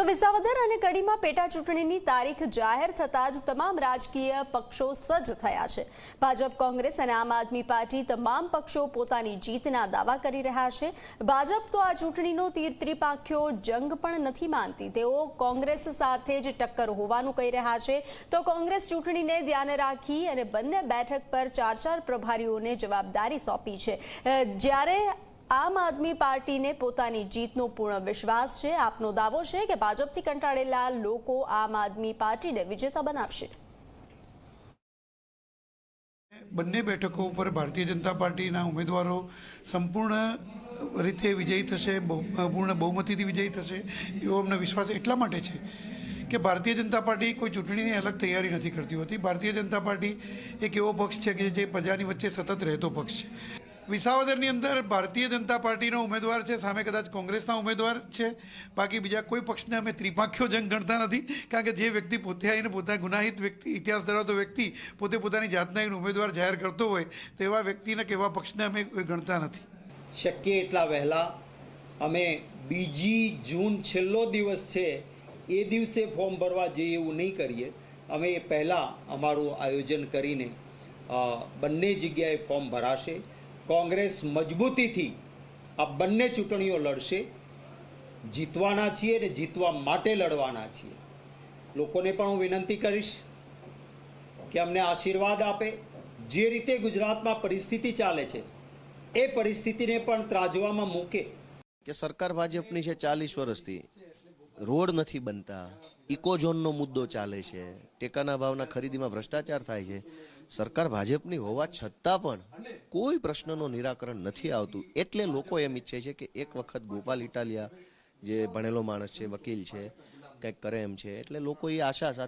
તો વિસાવદર અને કડીમાં પેટા ચૂંટણીની તારીખ જાહેર થતાં જ તમામ રાજકીય પક્ષો સજ્જ થયા છે. ભાજપ, કોંગ્રેસ અને આમ આદમી પાર્ટી તમામ પક્ષો પોતાની જીતના દાવા કરી રહ્યા છે. ભાજપ તો આ ચૂંટણીનો તીર ત્રિપાખ્યો, જંગ પણ નથી માનતી. તેઓ કોંગ્રેસ સાથે જ ટક્કર હોવાનું કહી રહ્યા છે. તો કોંગ્રેસ ચૂંટણીને ધ્યાને રાખી અને બંને બેઠક પર ચાર ચાર પ્રભારીઓને જવાબદારી સોંપી છે. જ્યારે આમ આદમી પાર્ટીને પોતાની જીતનો પૂર્ણ વિશ્વાસ છે. આપનો દાવો છે કે ભાજપથી કંટાળેલા લોકો આમ આદમી પાર્ટીને વિજેતા બનાવશે. બંને બેઠકો ઉપર ભારતીય જનતા પાર્ટીના ઉમેદવારો સંપૂર્ણ રીતે વિજયી થશે પૂર્ણ બહુમતીથી વિજયી થશે, એવો અમને વિશ્વાસ એટલા માટે છે કે ભારતીય જનતા પાર્ટી કોઈ ચૂંટણીની અલગ તૈયારી નથી કરતી હોતી. ભારતીય જનતા પાર્ટી એક એવો પક્ષ છે કે જે પ્રજાની વચ્ચે સતત રહેતો પક્ષ છે. વિસાવદરની અંદર ભારતીય જનતા પાર્ટીનો ઉમેદવાર છે, સામે કદાચ કોંગ્રેસના ઉમેદવાર છે. બાકી બીજા કોઈ પક્ષને અમે ત્રિપાખ્યો જંગ ગણતા નથી, કારણ કે જે વ્યક્તિ પોતે આવીને પોતાના ગુનાહિત વ્યક્તિ, ઇતિહાસ ધરાવતો વ્યક્તિ પોતે પોતાની જાતના ઉમેદવાર જાહેર કરતો હોય, તો એવા વ્યક્તિને કે એવા પક્ષને અમે ગણતા નથી. શક્ય એટલા વહેલા અમે બીજી જૂન છેલ્લો દિવસ છે, એ દિવસે ફોર્મ ભરવા જઈએ એવું નહીં કરીએ. અમે એ પહેલાં અમારું આયોજન કરીને બંને જગ્યાએ ફોર્મ ભરાશે. કોંગ્રેસ મજબૂતીથી આ બંને ચૂંટણીઓ લડશે. જીતવાના છીએ અને જીતવા માટે લડવાના છીએ. લોકોને પણ હું વિનંતી કરીશ કે અમને આશીર્વાદ આપે. જે રીતે ગુજરાતમાં પરિસ્થિતિ ચાલે છે, એ પરિસ્થિતિને પણ ત્રાજવામાં મૂકે. કે સરકાર ભાજપની છે ચાલીસ વર્ષથી. રોડ નથી બનતા. ઇકોઝોનનો મુદ્દો ચાલે છે. ટેકાના ભાવના ખરીદીમાં ભ્રષ્ટાચાર થાય છે. સરકાર ભાજપની હોવા છતાં પણ કોઈ પ્રશ્નનો નિરાકરણ નથી આવતું. એટલે લોકો એમ ઈચ્છે છે કે એક વખત ગોપાલ ઇટાલિયા જે ભણેલો માણસ છે, વકીલ છે, કંઈક કરે એમ છે. એટલે લોકો એ આશા